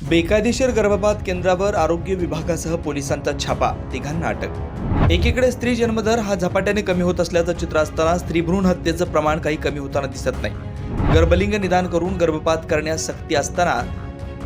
बेकायदेशीर गर्भपात केंद्रावर आरोग्य विभागासह पोलिसांचा छापा तिघांना अटक. एकीकडे स्त्री जन्मदर हा झपाट्याने कमी होत असल्याचं चित्र असताना स्त्रीभ्रूण हत्येचं प्रमाण काही कमी होताना दिसत नाही. गर्भलिंग निदान करून गर्भपात करण्यास सक्ती असताना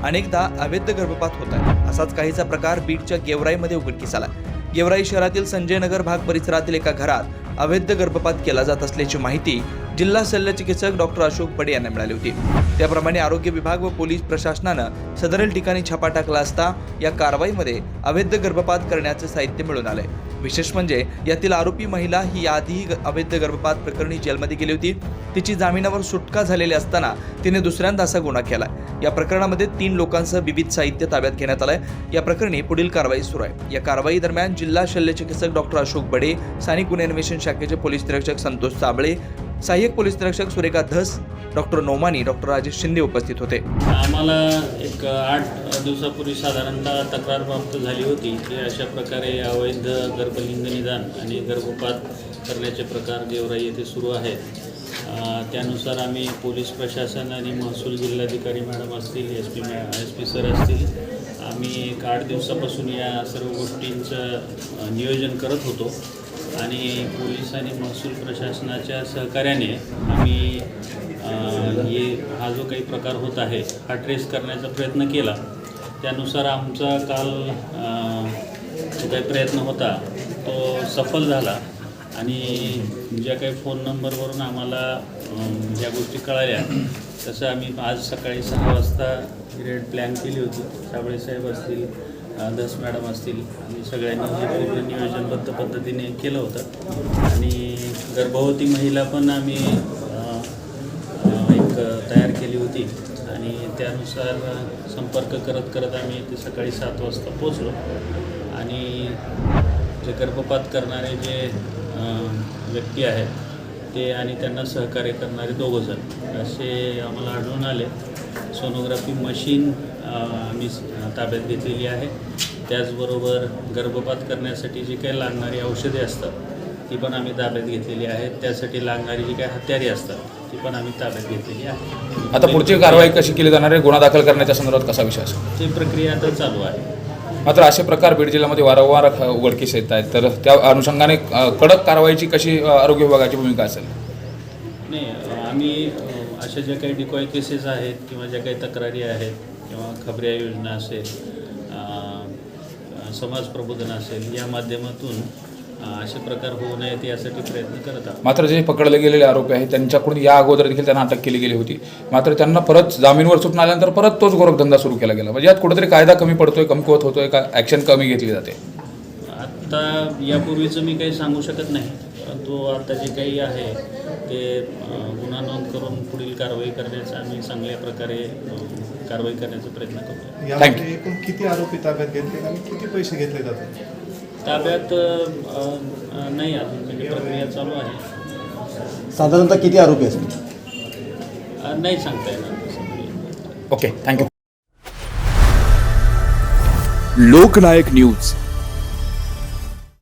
अनेकदा अवैध गर्भपात होत आहे. असाच काहीचा प्रकार बीडच्या गेवराईमध्ये उघडकीस आला गेवराई शहरातील संजयनगर भाग परिसरातील एका घरात अवैध गर्भपात केला जात असल्याची माहिती जिल्हा शल्यचिकित्सक डॉक्टर अशोक बडे यांना मिळाली होती. त्याप्रमाणे आरोग्य विभाग व पोलीस प्रशासनानं सदरील ठिकाणी छापा टाकला असता या कारवाईमध्ये अवैध गर्भपात करण्याचे साहित्य मिळून आलंय. विशेष म्हणजे यातील आरोपी महिला ही आधीही अवैध गर्भपात प्रकरणी जेलमध्ये गेली होती. तिची जामिनावर सुटका झालेली असताना तिने दुसऱ्यांदा असा गुन्हा केला या प्रकरणामध्ये तीन लोकांसह विविध साहित्य ताब्यात घेण्यात आलंय. या प्रकरणी पुढील कारवाई सुरू आहे. या कारवाई दरम्यान जिल्हा शल्यचिकित्सक डॉक्टर अशोक बडे स्थानिक गुन्हे अन्वेषण शाखेचे पोलीस निरीक्षक संतोष साबळे सहाय्यक पोलीस निरीक्षक सुरेखा धस डॉक्टर नोमानी डॉक्टर राजेश शिंदे उपस्थित होते. आम्हाला एक आठ दिवसापूर्वी साधारणतः तक्रार प्राप्त झाली होती. की अशा प्रकारे अवैध गर्भलिंग निदान आणि गर्भपात करण्याचे प्रकार गेवराई येथे सुरू आहेत. त्यानुसार आम्ही पोलीस प्रशासन आणि महसूल जिल्हाधिकारी मॅडम असतील एस पी मॅ एस पी सर असतील आम्ही एक आठ दिवसापासून या सर्व गोष्टींचं नियोजन करत होतो. आणि पोलीस आणि महसूल प्रशासनाच्या सहकार्याने आम्ही हे हा जो काही प्रकार होत आहे हा ट्रेस करण्याचा प्रयत्न केला. त्यानुसार आमचा काल जो काही प्रयत्न होता तो सफल झाला. आणि ज्या काही फोन नंबरवरून आम्हाला ज्या गोष्टी कळाल्या तसं आम्ही आज सकाळी सहा वाजता रेड प्लॅन केली होती. साबळे साहेब असतील दस मॅडम असतील आम्ही सगळ्यांनी हे पूर्ण नियोजनबद्ध पद्धतीने केलं होतं. आणि गर्भवती महिला पण आम्ही एक तयार केली होती. आणि त्यानुसार संपर्क करत करत आम्ही ते सकाळी सात वाजता पोचलो आणि जे गर्भपात करणारे जे व्यक्ती आहेत ते आणि त्यांना सहकार्य करणारे दोघंजण असे आम्हाला आढळून आले. सोनोग्राफी मशीन आम्ही ताब्यात घेतलेली आहे. त्याचबरोबर गर्भपात करण्यासाठी जी काही लागणारी औषधे असतात ती पण आम्ही ताब्यात घेतलेली आहेत. त्यासाठी लागणारी जी काही हत्यारे असतात ती पण आम्ही ताब्यात घेतलेली आहे आता पुढची कारवाई कशी केली जाणार आहे? गुन्हा दाखल करण्याच्या संदर्भात कसा विषय असेल? ती प्रक्रिया आता चालू आहे. मात्र असे प्रकार बीड जिल्ह्यामध्ये वारंवार उघडकीस येत आहेत. तर त्या अनुषंगाने कडक कारवाईची कशी आरोग्य विभागाची भूमिका असेल? नाही आम्ही अशा ज्या काही डिकॉय केसेस आहेत किंवा ज्या काही तक्रारी आहेत किंवा खबऱ्या योजना असेल समाज प्रबोधन असेल या माध्यमातून असे प्रकार होऊ नयेत यासाठी प्रयत्न करत आहोत. मात्र जे पकडले गेलेले आरोपी आहेत त्यांच्याकडून या अगोदर देखील त्यांना अटक केली गेली होती. मात्र त्यांना परत जामीनवर सुटून आल्यानंतर परत तोच गोरखधंदा सुरू केला गेला. म्हणजे यात कुठेतरी कायदा कमी पडतोय कमकुवत होतोय का? ॲक्शन कमी घेतली जाते. आत्ता यापूर्वीचं मी काही सांगू शकत नाही. परंतु आता जे काही आहे ते गुन्हा नोंद करून पुढील कारवाई करण्याचा आम्ही चांगल्या प्रकारे कारवाई करण्याचा प्रयत्न करतो यामध्ये एकूण किती आरोपी ताब्यात घेतले आणि किती पैसे घेतले जातात? ताब्यात अ, नाही अजून म्हणजे प्रक्रिया चालू आहे. साधारणतः किती आरोपी असतील? अ, नाही सांगता येणार. तसं. Okay thank you Loknayak news.